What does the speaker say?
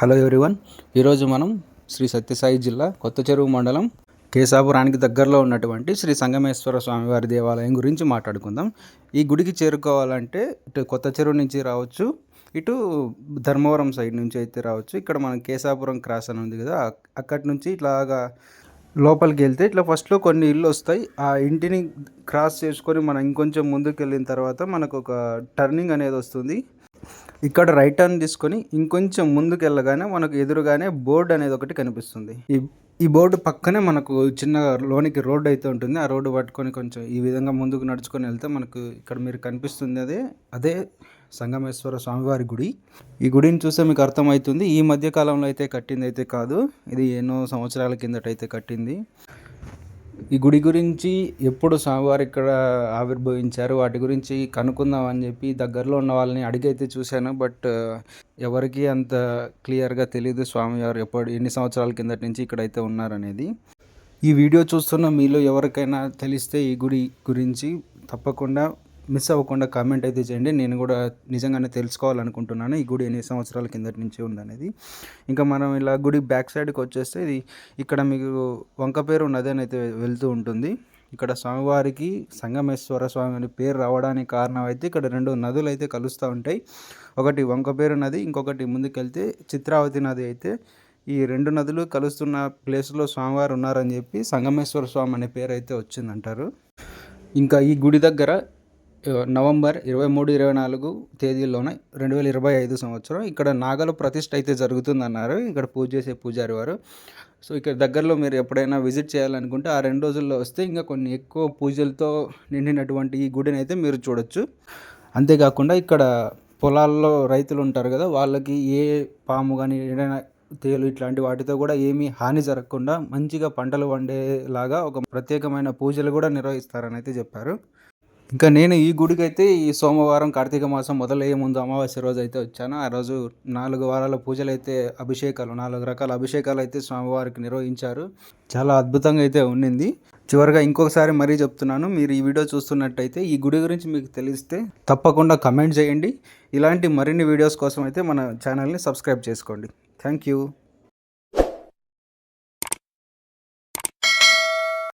Hello everyone. ఈరోజు మనం శ్రీ సత్యసాయి జిల్లా కొత్త చెరువు మండలం కేశాపురానికి దగ్గరలో ఉన్నటువంటి శ్రీ సంగమేశ్వర స్వామివారి దేవాలయం గురించి మాట్లాడుకుందాం. ఈ గుడికి చేరుకోవాలంటే ఇటు కొత్త చెరువు నుంచి రావచ్చు ఇటు ధర్మవరం సైడ్ నుంచి అయితే రావచ్చు. ఇక్కడ మనం కేశాపురం క్రాస్ అని ఉంది కదా అక్కడి నుంచి ఇట్లాగా లోపలికి వెళ్తే ఇట్లా ఫస్ట్లో కొన్ని ఇల్లు వస్తాయి. ఆ ఇంటిని క్రాస్ చేసుకొని మనం ఇంకొంచెం ముందుకు వెళ్ళిన తర్వాత మనకు ఒక టర్నింగ్ అనేది వస్తుంది. ఇక్కడ రైట్ టర్న్ తీసుకొని ఇంకొంచెం ముందుకు వెళ్ళగానే మనకు ఎదురుగానే బోర్డు అనేది ఒకటి కనిపిస్తుంది. ఈ ఈ బోర్డు పక్కనే మనకు చిన్న లోనికి రోడ్డు అయితే ఉంటుంది. ఆ రోడ్డు పట్టుకొని కొంచెం ఈ విధంగా ముందుకు నడుచుకొని వెళ్తే మనకు ఇక్కడ మీరు కనిపిస్తుంది అదే అదే సంగమేశ్వర స్వామివారి గుడి. ఈ గుడిని చూస్తే మీకు అర్థమవుతుంది. ఈ మధ్య కాలంలో అయితే కట్టింది అయితే కాదు. ఇది ఎన్నో సంవత్సరాల కిందట అయితే కట్టింది. ఈ గుడి గురించి ఎప్పుడు స్వామివారు ఇక్కడ ఆవిర్భవించారు వాటి గురించి కనుక్కుందాం అని చెప్పి దగ్గరలో ఉన్న వాళ్ళని అడిగైతే చూశాను. బట్ ఎవరికి అంత క్లియర్గా తెలియదు స్వామివారు ఎప్పుడు ఎన్ని సంవత్సరాల కిందటి నుంచి ఇక్కడైతే ఉన్నారనేది. ఈ వీడియో చూస్తున్న మీలో ఎవరికైనా తెలిస్తే ఈ గుడి గురించి తప్పకుండా మిస్ అవ్వకుండా కామెంట్ అయితే చేయండి. నేను కూడా నిజంగానే తెలుసుకోవాలనుకుంటున్నాను. ఈ గుడి ఎన్ని సంవత్సరాల కిందటి నుంచి ఉందనేది. ఇంకా మనం ఇలా గుడి బ్యాక్ సైడ్కి వచ్చేస్తే ఇది ఇక్కడ మీకు వంక పేరు నది అని అయితే వెళ్తూ ఉంటుంది. ఇక్కడ స్వామివారికి సంగమేశ్వర స్వామి అని పేరు రావడానికి కారణం అయితే ఇక్కడ రెండు నదులు అయితే కలుస్తూ ఉంటాయి. ఒకటి వంకపేరు నది ఇంకొకటి ముందుకెళ్తే చిత్రావతి నది అయితే ఈ రెండు నదులు కలుస్తున్న ప్లేస్లో స్వామివారు ఉన్నారని చెప్పి సంగమేశ్వర స్వామి అనే పేరు అయితే వచ్చిందంటారు. ఇంకా ఈ గుడి దగ్గర నవంబర్ ఇరవై మూడు ఇరవై నాలుగు తేదీల్లోన రెండు వేల ఇరవై ఐదు సంవత్సరం ఇక్కడ నాగల ప్రతిష్ట అయితే జరుగుతుందన్నారు. ఇక్కడ పూజ చేసే పూజారి వారు. సో ఇక్కడ దగ్గరలో మీరు ఎప్పుడైనా విజిట్ చేయాలనుకుంటే ఆ రెండు రోజుల్లో వస్తే ఇంకా కొన్ని ఎక్కువ పూజలతో నిండినటువంటి ఈ గుడిని అయితే మీరు చూడొచ్చు. అంతేకాకుండా ఇక్కడ పొలాల్లో రైతులు ఉంటారు కదా వాళ్ళకి ఏ పాము కానీ ఏదైనా తేలు ఇట్లాంటి వాటితో కూడా ఏమీ హాని జరగకుండా మంచిగా పంటలు పండేలాగా ఒక ప్రత్యేకమైన పూజలు కూడా నిర్వహిస్తారని అయితే చెప్పారు. ఇంకా నేను ఈ గుడికి అయితే ఈ సోమవారం కార్తీక మాసం మొదలయ్యే ముందు అమావాస్య రోజు అయితే వచ్చాను. ఆ రోజు నాలుగు వారాల పూజలు అయితే అభిషేకాలు నాలుగు రకాల అభిషేకాలు అయితే స్వామివారికి నిర్వహించారు. చాలా అద్భుతంగా అయితే ఉండింది. చివరిగా ఇంకొకసారి మరీ చెప్తున్నాను మీరు ఈ వీడియో చూస్తున్నట్టయితే ఈ గుడి గురించి మీకు తెలిస్తే తప్పకుండా కమెంట్ చేయండి. ఇలాంటి మరిన్ని వీడియోస్ కోసం అయితే మన ఛానల్ని సబ్స్క్రైబ్ చేసుకోండి. Thank you.